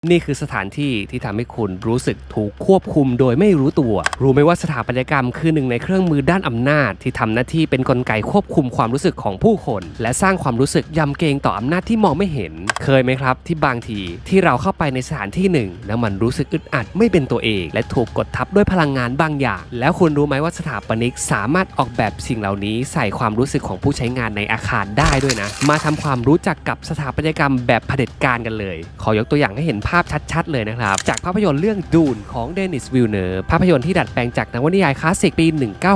นี่คือสถานที่ที่ทำให้คุณรู้สึกถูกควบคุมโดยไม่รู้ตัว รู้ไหมว่าสถาปัตยกรรมคือหนึ่งในเครื่องมือด้านอำนาจ ที่ทำหน้าที่เป็นนกลไกควบคุมความรู้สึกของผู้คน และสร้างความรู้สึกยำเกรงต่ออำนาจที่มองไม่เห็น เคยไหมครับ ที่บางทีที่เราเข้าไปในสถานที่หนึ่ง แล้วมันรู้สึกอึดอัดไม่เป็นตัวเอง และถูกกดทับด้วยพลังงานบางอย่าง แล้วคุณรู้ไหมว่าสถาปนิกสามารถออกแบบสิ่งเหล่านี้ใส่ความรู้สึกของผู้ใช้งานในอาคารได้ด้วยนะ มาทำความรู้จักกับสถาปัตยกรรมแบบเผด็จการกันเลย ขอยกตัวอย่างให้เห็นภาพชัดๆเลยนะครับ จากภาพยนตร์เรื่องดูนของเดนิสวิลเนอร์ภาพยนตร์ที่ดัดแปลงจากนวนิยายคลาสสิกปี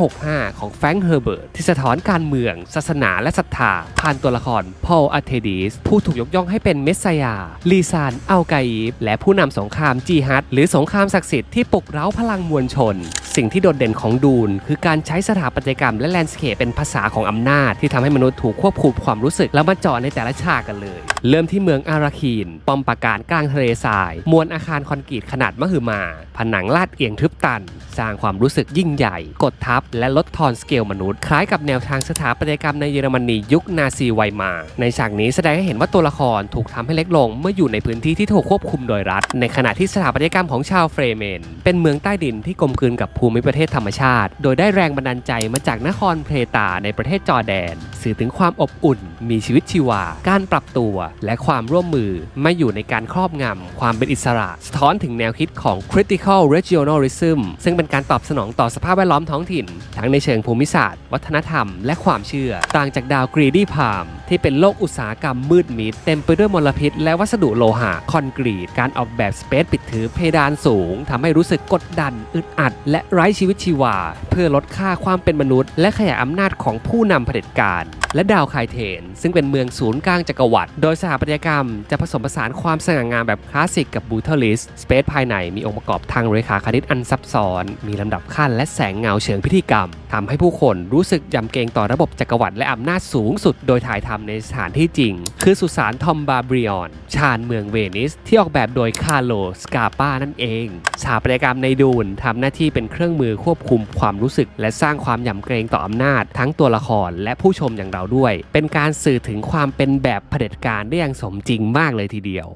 1965 ของแฟรงค์เฮอร์เบิร์ตที่สะท้อนการเมือง ศาสนาและศรัทธา ผ่านตัวละครพอลอาเทดิสผู้ถูกยกย่องให้เป็นเมสซายา ลีซานอัลไกอีฟและผู้นำสงครามจีฮัดหรือสงครามศักดิ์สิทธิ์ที่ปลุกเร้าพลังมวลชน สิ่งที่โดดเด่นของดูน คือการใช้สถาปัตยกรรมและแลนด์สเคปเป็นภาษาของอำนาจ ที่ทำให้มนุษย์ถูกควบคุมความรู้สึกแล้วมาจาะในแต่ละฉากกันเลย เริ่มที่เมืองอาราคีน ป้อมปราการกลางทะเลทราย มวลอาคารคอนกรีตขนาดมหึมา ผนังลาดเอียงทึบตัน สร้างความรู้สึกยิ่งใหญ่ กดทับ และลดทอนสเกลมนุษย์ คล้ายกับแนวทางสถาปัตยกรรมในเยอรมนียุคนาซีไวมา ในฉากนี้แสดงให้เห็นว่าตัวละครถูกทำให้เล็กลงเมื่ออยู่ในพื้นที่ที่ถูกควบคุมโดยรัฐ ในขณะที่สถาปัตยกรรมของชาวเฟรเมน เป็นเมืองใต้ดินที่กลมกลืนกับภูมิประเทศธรรมชาติ โดยได้แรงบันดาลใจมาจากนครเพลตาในประเทศจอร์แดน สื่อถึงความอบอุ่น มีชีวิตชีวา การปรับตัวและความร่วมมือไม่อยู่ในการครอบงำความเป็นอิสระ สะท้อนถึงแนวคิดของ critical regionalism ซึ่งเป็นการตอบสนองต่อสภาพแวดล้อมท้องถิ่น ทั้งในเชิงภูมิศาสตร์ วัฒนธรรม และความเชื่อ ต่างจากดาวกรีดี้พามที่เป็นโลกอุตสาหกรรมมืดมิดเต็มไปด้วยมลพิษ และวัสดุโลหะคอนกรีต การออกแบบสเปซปิดถือเพดานสูงทำให้รู้สึกกดดัน อึดอัด และไร้ชีวิตชีวา เพื่อลดค่าความเป็นมนุษย์ และขยายอำนาจของผู้นำเผด็จการ และดาวไคเทน ซึ่งเป็นเมืองศูนย์กลางจักรวรรดิโดยสถาปัตยกรรมจะผสมผสานความสง่างามแบบคลาสสิกกับบูเทอลิสสเปซภายในมีองค์ประกอบทางเรขาคณิตอันซับซ้อน มีลำดับขั้นและแสงเงาเชิงพิธีกรรมทำให้ผู้คนรู้สึกยำเกรงต่อระบบจักรวรรดิและอำนาจสูงสุด โดยถ่ายทำในสถานที่จริง คือสุสานทอมบาบริออน ชานเมืองเวนิส ที่ออกแบบโดยคาร์โลสกาปานั่นเองสถาปัตยกรรมในดูนทำหน้าที่เป็นเครื่องมือควบคุมความรู้สึก และสร้างความยำเกรงต่ออำนาจ ทั้งตัวละครและผู้ชมอย่างเราด้วย เป็นการสื่อถึงความเป็นแบบเผด็จการได้อย่างสมจริงมากเลยทีเดียว